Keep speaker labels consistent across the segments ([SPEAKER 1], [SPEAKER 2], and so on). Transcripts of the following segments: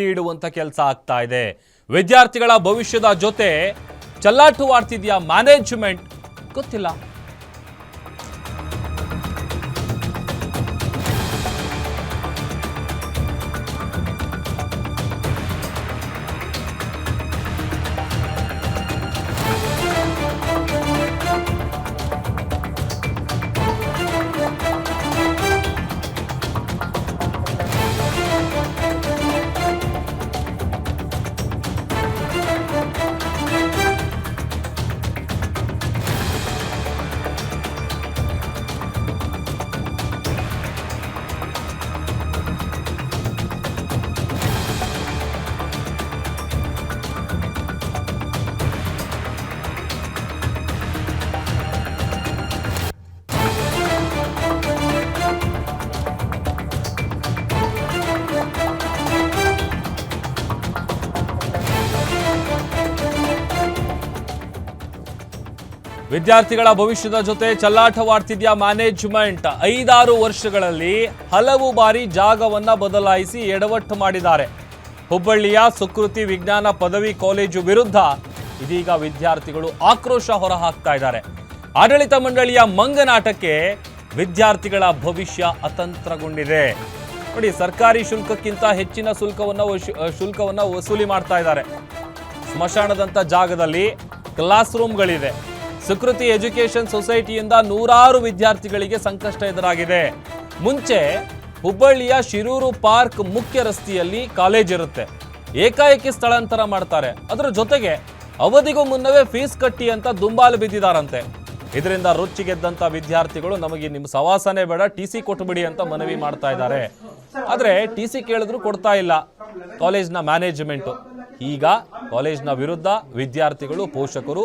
[SPEAKER 1] ಇಡುವಂತ ಕೆಲಸ ಆಗ್ತಾ ಇದೆ. ವಿದ್ಯಾರ್ಥಿಗಳ ಭವಿಷ್ಯದ ಜೊತೆ ಚಲ್ಲಾಟವಾಡ್ತಿದ್ಯಾ ಮ್ಯಾನೇಜ್ಮೆಂಟ್ ಗೊತ್ತಿಲ್ಲ. ವಿದ್ಯಾರ್ಥಿಗಳ ಭವಿಷ್ಯದ ಜೊತೆ ಚಲ್ಲಾಟವಾಡ್ತಿದ್ಯಾ ಮ್ಯಾನೇಜ್ಮೆಂಟ್. ಐದಾರು ವರ್ಷಗಳಲ್ಲಿ ಹಲವು ಬಾರಿ ಜಾಗವನ್ನ ಬದಲಾಯಿಸಿ ಎಡವಟ್ಟು ಮಾಡಿದ್ದಾರೆ. ಹುಬ್ಬಳ್ಳಿಯ ಸುಕೃತಿ ವಿಜ್ಞಾನ ಪದವಿ ಕಾಲೇಜು ವಿರುದ್ಧ ಇದೀಗ ವಿದ್ಯಾರ್ಥಿಗಳು ಆಕ್ರೋಶ ಹೊರಹಾಕ್ತಾ ಇದ್ದಾರೆ. ಆಡಳಿತ ಮಂಡಳಿಯ ಮಂಗನಾಟಕ್ಕೆ ವಿದ್ಯಾರ್ಥಿಗಳ ಭವಿಷ್ಯ ಅತಂತ್ರಗೊಂಡಿದೆ. ನೋಡಿ, ಸರ್ಕಾರಿ ಶುಲ್ಕಕ್ಕಿಂತ ಹೆಚ್ಚಿನ ಶುಲ್ಕವನ್ನು ಶುಲ್ಕವನ್ನು ವಸೂಲಿ ಮಾಡ್ತಾ ಇದ್ದಾರೆ. ಸ್ಮಶಾನದಂತ ಜಾಗದಲ್ಲಿ ಕ್ಲಾಸ್ ರೂಮ್ಗಳಿದೆ ಸುಕೃತಿ ಎಜುಕೇಷನ್ ಸೊಸೈಟಿಯಿಂದ ನೂರಾರು ವಿದ್ಯಾರ್ಥಿಗಳಿಗೆ ಸಂಕಷ್ಟ ಎದುರಾಗಿದೆ. ಮುಂಚೆ ಹುಬ್ಬಳ್ಳಿಯ ಶಿರೂರು ಪಾರ್ಕ್ ಮುಖ್ಯ ರಸ್ತೆಯಲ್ಲಿ ಕಾಲೇಜ್ ಇರುತ್ತೆ. ಏಕಾಏಕಿ ಸ್ಥಳಾಂತರ ಮಾಡ್ತಾರೆ. ಅದರ ಜೊತೆಗೆ ಅವಧಿಗೂ ಮುನ್ನವೇ ಫೀಸ್ ಕಟ್ಟಿ ಅಂತ ದುಂಬಾಲು ಬಿದ್ದಿದಾರಂತೆ. ಇದರಿಂದ ರೊಚ್ಚಿಗೆದ್ದಂಥ ವಿದ್ಯಾರ್ಥಿಗಳು ನಮಗೆ ನಿಮ್ಮ ಸವಾಸನೆ ಬೇಡ, ಟಿ ಸಿ ಕೊಟ್ಟುಬಿಡಿ ಅಂತ ಮನವಿ ಮಾಡ್ತಾ ಇದ್ದಾರೆ. ಆದರೆ ಟಿ ಸಿ ಕೇಳಿದ್ರು ಕೊಡ್ತಾ ಇಲ್ಲ. ಕಾಲೇಜ್ನ ಮ್ಯಾನೇಜ್ಮೆಂಟ್. ಈಗ ಕಾಲೇಜ್ನ ವಿರುದ್ಧ ವಿದ್ಯಾರ್ಥಿಗಳು, ಪೋಷಕರು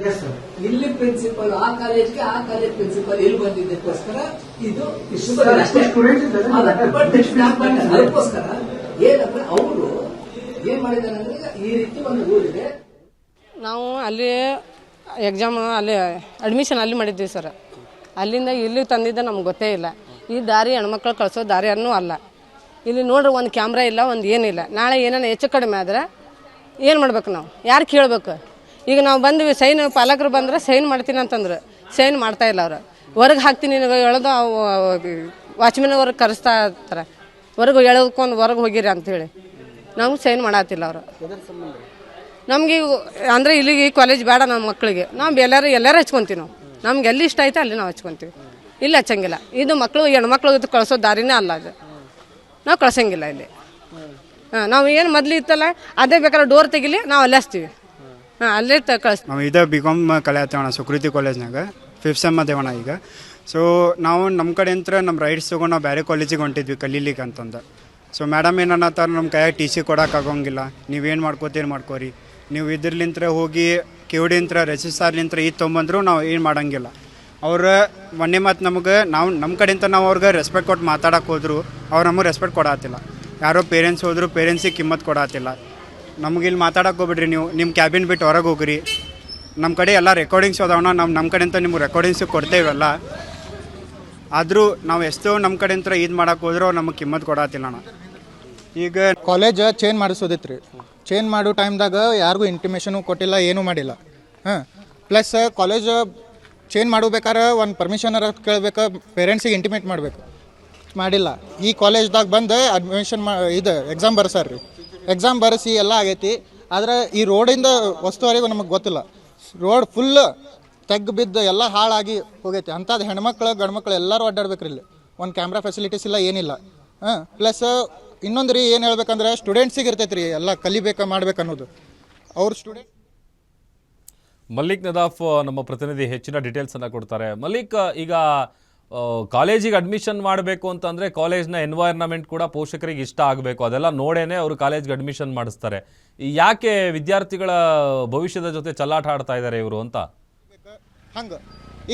[SPEAKER 2] Sir.
[SPEAKER 3] ಇಲ್ಲಿ ಪ್ರಿನ್ಸಿಪಲ್ ಆ ಕಾಲೇಜ್ಗೆ ಆ ಕಾಲೇಜ್ ಪ್ರಿನ್ಸಿಪಲ್ ಇಲ್ಲಿ ಬಂದಿದ್ದಕ್ಕೋಸ್ಕರ ಇದು? ಅದಕ್ಕೋಸ್ಕರ ಏನಂದ್ರೆ ಅವರು ಏನ್ ಮಾಡಿದ್ದಾರೆ ಅಂದ್ರೆ ಈ ರೀತಿ ಒಂದು ಊರಿದೆ
[SPEAKER 4] ನಾವು ಅಲ್ಲಿ ಎಕ್ಸಾಮ್ ಅಲ್ಲಿ ಅಡ್ಮಿಷನ್ ಅಲ್ಲಿ ಮಾಡಿದ್ವಿ ಸರ್ ಅಲ್ಲಿಂದ ಇಲ್ಲಿ ತಂದಿದ್ದ ನಮ್ಗೆ ಗೊತ್ತೇ ಇಲ್ಲ. ಈ ದಾರಿ ಹೆಣ್ಮಕ್ಳು ಕಳಿಸೋ ದಾರಿ ಅನ್ನೂ ಅಲ್ಲ. ಇಲ್ಲಿ ನೋಡ್ರಿ ಒಂದು ಕ್ಯಾಮ್ರಾ ಇಲ್ಲ ಒಂದು ಏನಿಲ್ಲ. ನಾಳೆ ಏನಾನ ಹೆಚ್ಚು ಕಡಿಮೆ ಆದರೆ ಏನು ಮಾಡ್ಬೇಕು ನಾವು? ಯಾರು ಕೇಳಬೇಕು? ಈಗ ನಾವು ಬಂದ್ವಿ ಸೈನ್ ಪಾಲಕರು ಬಂದ್ರೆ ಸೈನ್ ಮಾಡ್ತೀನಿ ಅಂತಂದ್ರೆ. ಸೈನ್ ಮಾಡ್ತಾ ಇಲ್ಲ ಅವ್ರು. ಹೊರಗೆ ಹಾಕ್ತೀನಿ ಎಳೆದು ವಾಚ್ಮನ್ ಅವ್ರಿಗೆ ಕರೆಸ್ತಾ ಇರ್ತಾರೆ. ಹೊರಗೆ ಎಳೆದ್ಕೊಂಡು ಹೊರಗೆ ಹೋಗಿರಿ ಅಂಥೇಳಿ ನಮ್ಗೆ ಸೈನ್ ಮಾಡತ್ತಿಲ್ಲ ಅವರು. ನಮಗೆ ಅಂದರೆ ಇಲ್ಲಿಗೆ ಕಾಲೇಜ್ ಬೇಡ ನಮ್ಮ ಮಕ್ಕಳಿಗೆ ನಾವು ಎಲ್ಲರೂ ಎಲ್ಲರೂ ಹಚ್ಕೊತೀವಿ ನಾವು. ನಮ್ಗೆ ಎಲ್ಲಿ ಇಷ್ಟ ಐತೆ ಅಲ್ಲಿ ನಾವು ಹಚ್ಕೊತೀವಿ. ಇಲ್ಲಿ ಹಚ್ಚಂಗಿಲ್ಲ. ಇದು ಮಕ್ಕಳು ಹೆಣ್ಮಕ್ಳು ಇದು ಕಳಿಸೋ ದಾರಿನೇ ಅಲ್ಲ ಅದು. ನಾವು ಕಳ್ಸಂಗಿಲ್ಲ ಇಲ್ಲಿ. ಹಾಂ, ನಾವು ಏನು ಮೊದಲು ಇತ್ತಲ್ಲ, ಅದೇ ಬೇಕಾದ್ರೆ ಡೋರ್ ತೆಗಿಲಿ ನಾವು ಅಲ್ಲಿ ಹಚ್ತೀವಿ. ಅಲ್ಲೇ ತ
[SPEAKER 5] ನಾವು ಇದೇ ಬಿ ಕಾಮ್ ಕಲಿಯತ್ತೇವಣ ಸುಕೃತಿ ಕಾಲೇಜ್ನಾಗ ಫಿಫ್ತ್ ಸೆಮ್ ಅದೇವಣ ಈಗ. ಸೊ ನಾವು ನಮ್ಮ ಕಡೆ ಅಂತ ನಮ್ಮ ರೈಟ್ಸ್ ತೊಗೊಂಡು ನಾವು ಬೇರೆ ಕಾಲೇಜಿಗೆ ಹೊಂಟಿದ್ವಿ, ಕಲೀಲಿಕ್ಕೆ ಅಂತಂದು. ಸೊ ಮೇಡಮ್ ಏನನ್ನತ್ತಾರ ನಮ್ಮ ಕೈಯಾಗ ಟಿ ಸಿ ಕೊಡೋಕ್ಕಾಗಂಗಿಲ್ಲ ನೀವೇನು ಮಾಡ್ಕೋತೀರಿ ಮಾಡ್ಕೋರಿ. ನೀವು ಇದ್ರಲಿಂತ್ರ ಹೋಗಿ ಕಿವಡಿಂತ್ರ ರೆಜಿಸ್ಟಾರ್ಲಿಂತ್ರ ಇದು ತೊಗೊಂಬಂದ್ರು ನಾವು ಏನು ಮಾಡಂಗಿಲ್ಲ. ಅವ್ರು ಮೊನ್ನೆ ಮತ್ತು ನಮಗೆ, ನಾವು ನಮ್ಮ ಕಡೆಯಿಂದ ನಾವು ಅವ್ರಿಗೆ ರೆಸ್ಪೆಕ್ಟ್ ಕೊಟ್ಟು ಮಾತಾಡೋಕೆ ಹೋದ್ರು, ಅವ್ರು ನಮಗೆ ರೆಸ್ಪೆಕ್ಟ್ ಕೊಡತ್ತಿಲ್ಲ ಯಾರೋ ಪೇರೆಂಟ್ಸ್ ಹೋದ್ರು ಪೇರೆಂಟ್ಸಿಗೆ ಕಿಮ್ಮತ್ತು ಕೊಡತ್ತಿಲ್ಲ ನಮ್ಗೆ ಇಲ್ಲಿ ಮಾತಾಡಕ್ಕೆ ಹೋಗ್ಬಿಡ್ರಿ ನೀವು. ನಿಮ್ಮ ಕ್ಯಾಬಿನ್ ಬಿಟ್ಟು ಹೊರಗೆ ಹೋಗ್ರಿ. ನಮ್ಮ ಕಡೆ ಎಲ್ಲ ರೆಕಾರ್ಡಿಂಗ್ಸ್ ಅದಾವಣ ನಾವು ನಮ್ಮ ಕಡೆಯಿಂದ ನಿಮ್ಗೆ ರೆಕಾರ್ಡಿಂಗ್ಸ್ ಕೊಡ್ತೇವಲ್ಲ. ಆದರೂ ನಾವು ಎಷ್ಟೋ ನಮ್ಮ ಕಡೆಯಿಂದ ಇದು ಮಾಡಕ್ಕೆ ಹೋದ್ರೂ ನಮಗೆ ಕಿಮ್ಮತ್ತು ಕೊಡತ್ತಿಲ್ಲ ಅಣ್ಣ ಈಗ
[SPEAKER 6] ಕಾಲೇಜ್ ಚೇಂಜ್ ಮಾಡಿಸೋದಿತ್ತು ರೀ ಚೇಂಜ್ ಮಾಡೋ ಟೈಮ್ದಾಗ ಯಾರಿಗೂ ಇಂಟಿಮೇಷನು ಕೊಟ್ಟಿಲ್ಲ, ಏನೂ ಮಾಡಿಲ್ಲ. ಹಾಂ. ಪ್ಲಸ್ ಕಾಲೇಜ್ ಚೇಂಜ್ ಮಾಡಬೇಕಾದ್ರೆ ಒಂದು ಪರ್ಮಿಷನ್ ಕೇಳಬೇಕು ಪೇರೆಂಟ್ಸಿಗೆ ಇಂಟಿಮೇಟ್ ಮಾಡಬೇಕು. ಮಾಡಿಲ್ಲ. ಈ ಕಾಲೇಜ್ದಾಗ ಬಂದು ಅಡ್ಮಿಷನ್ ಮಾ ಇದು ಎಕ್ಸಾಮ್ ಬರ್ಸಾರ ರೀ ಎಕ್ಸಾಮ್ ಬರೆಸಿ ಎಲ್ಲ ಆಗೈತಿ. ಆದರೆ ಈ ರೋಡಿಂದ ವಸ್ತುವರೆಗೂ ನಮಗೆ ಗೊತ್ತಿಲ್ಲ. ರೋಡ್ ಫುಲ್ ತೆಗ್ ಬಿದ್ದು ಎಲ್ಲ ಹಾಳಾಗಿ ಹೋಗೈತಿ. ಅಂಥದ್ದು ಹೆಣ್ಮಕ್ಳು, ಗಂಡ್ಮಕ್ಳು ಎಲ್ಲರೂ ಅಡ್ಡಾಡ್ಬೇಕು ಇಲ್ಲಿ. ಒಂದು ಕ್ಯಾಮ್ರಾ ಫೆಸಿಲಿಟೀಸ್ ಇಲ್ಲ, ಏನಿಲ್ಲ. ಹಾಂ ಪ್ಲಸ್ ಇನ್ನೊಂದು ರೀ ಏನು ಹೇಳ್ಬೇಕಂದ್ರೆ ಸ್ಟೂಡೆಂಟ್ಸಿಗೆ ಇರ್ತೈತೆ ರೀ ಎಲ್ಲ ಕಲಿಬೇಕು ಮಾಡ್ಬೇಕು ಅನ್ನೋದು. ಅವ್ರ ಸ್ಟೂಡೆಂಟ್
[SPEAKER 1] ಮಲ್ಲಿಕ್ ನದಾಫ್, ನಮ್ಮ ಪ್ರತಿನಿಧಿ ಹೆಚ್ಚಿನ ಡೀಟೇಲ್ಸ್ ಅನ್ನ ಕೊಡ್ತಾರೆ. ಮಲ್ಲಿಕ್, ಈಗ ಕಾಲೇಜಿಗೆ ಅಡ್ಮಿಷನ್ ಮಾಡಬೇಕು ಅಂತಂದರೆ ಕಾಲೇಜ್ನ ಎನ್ವೈರ್ನಮೆಂಟ್ ಕೂಡ ಪೋಷಕರಿಗೆ ಇಷ್ಟ ಆಗಬೇಕು. ಅದೆಲ್ಲ ನೋಡೇನೆ ಅವರು ಕಾಲೇಜ್ಗೆ ಅಡ್ಮಿಷನ್ ಮಾಡಿಸ್ತಾರೆ. ಯಾಕೆ ವಿದ್ಯಾರ್ಥಿಗಳ ಭವಿಷ್ಯದ ಜೊತೆ ಚಲ್ಲಾಟ ಆಡ್ತಾ ಇದ್ದಾರೆ ಇವರು ಅಂತ?
[SPEAKER 6] ಹಂಗೆ.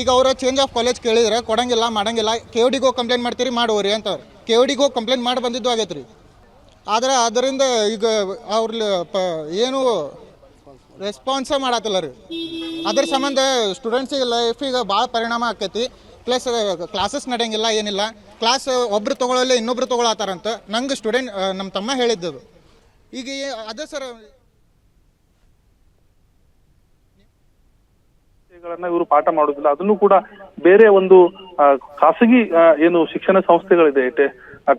[SPEAKER 6] ಈಗ ಅವರ ಚೇಂಜ್ ಆಫ್ ಕಾಲೇಜ್ ಕೇಳಿದ್ರೆ, ಕೊಡಂಗಿಲ್ಲ, ಮಾಡಂಗಿಲ್ಲ ಕೆ ಡಿಗೆ ಕಂಪ್ಲೇಂಟ್ ಮಾಡ್ತೀರಿ, ಮಾಡೋರಿ ಅಂತ ಕೆ ಡಿಗೆ ಕಂಪ್ಲೇಂಟ್ ಮಾಡಿ ಬಂದಿದ್ದು ಆಗೈತೆ ರೀ ಆದರೆ ಅದರಿಂದ ಈಗ ಅವ್ರ ಪ, ಏನು ರೆಸ್ಪಾನ್ಸೇ ಮಾಡತ್ತಿಲ್ಲ ರೀ. ಅದ್ರ ಸಂಬಂಧ ಸ್ಟೂಡೆಂಟ್ಸಿಗೆ ಲೈಫಿಗೆ ಭಾಳ ಪರಿಣಾಮ ಆಕೈತಿ. ಪ್ಲಸ್ ಕ್ಲಾಸಸ್ ನಡೆಯಂಗಿಲ್ಲ, ಏನಿಲ್ಲ. ಕ್ಲಾಸ್ ಒಬ್ರು ತೊಗೊಳಲ್ಲ ಇನ್ನೊಬ್ರು ತೊಗೊಳತ್ತಾರಂತ ನಂಗೆ ಸ್ಟೂಡೆಂಟ್ ನಮ್ಮ ತಮ್ಮ ಹೇಳಿದ್ದದು. ಈಗ ಅದ ಸರ್
[SPEAKER 7] ಇವರು ಪಾಠ ಮಾಡೋದಿಲ್ಲ. ಅದನ್ನು ಕೂಡ ಬೇರೆ ಒಂದು ಖಾಸಗಿ ಏನು ಶಿಕ್ಷಣ ಸಂಸ್ಥೆಗಳಿದೆ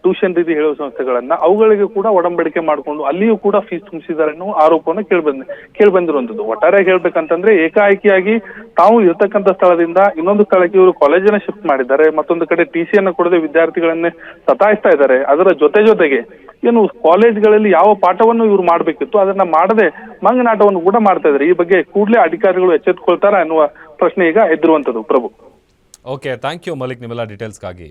[SPEAKER 7] ಟ್ಯೂಷನ್ ರೀತಿ ಹೇಳುವ ಸಂಸ್ಥೆಗಳನ್ನ ಅವುಗಳಿಗೆ ಕೂಡ ಒಡಂಬಡಿಕೆ ಮಾಡಿಕೊಂಡು ಅಲ್ಲಿಯೂ ಕೂಡ ಫೀಸ್ ತುಂಬಿಸಿದ್ದಾರೆ ಅನ್ನೋ ಆರೋಪವನ್ನು ಕೇಳ್ಬಂದ್ ಕೇಳ್ಬಂದಿರುವಂತದ್ದು ಒಟ್ಟಾರೆ ಹೇಳ್ಬೇಕಂತಂದ್ರೆ ಏಕಾಏಕಿಯಾಗಿ ತಾವು ಇರತಕ್ಕಂತ ಸ್ಥಳದಿಂದ ಇನ್ನೊಂದು ಸ್ಥಳಕ್ಕೆ ಇವರು ಕಾಲೇಜನ್ನ ಶಿಫ್ಟ್ ಮಾಡಿದ್ದಾರೆ, ಮತ್ತೊಂದು ಕಡೆ ಟಿ ಸಿಯನ್ನು ಕೊಡದೆ ವಿದ್ಯಾರ್ಥಿಗಳನ್ನೇ ಸತಾಯಿಸ್ತಾ ಇದ್ದಾರೆ. ಅದರ ಜೊತೆ ಜೊತೆಗೆ ಏನು ಕಾಲೇಜ್ಗಳಲ್ಲಿ ಯಾವ ಪಾಠವನ್ನು ಇವ್ರು ಮಾಡಬೇಕಿತ್ತು ಅದನ್ನ ಮಾಡದೆ ಮಂಗನಾಟವನ್ನು ಕೂಡ ಮಾಡ್ತಾ ಇದ್ದಾರೆ. ಈ ಬಗ್ಗೆ ಕೂಡಲೇ ಅಧಿಕಾರಿಗಳು ಎಚ್ಚೆತ್ತುಕೊಳ್ತಾರ ಅನ್ನುವ ಪ್ರಶ್ನೆ ಈಗ ಎದ್ದಿರುವಂತದ್ದು Prabhu.
[SPEAKER 1] Okay thank you Malik ನಿಮ್ಮೆಲ್ಲ ಡೀಟೇಲ್ಸ್ಗಾಗಿ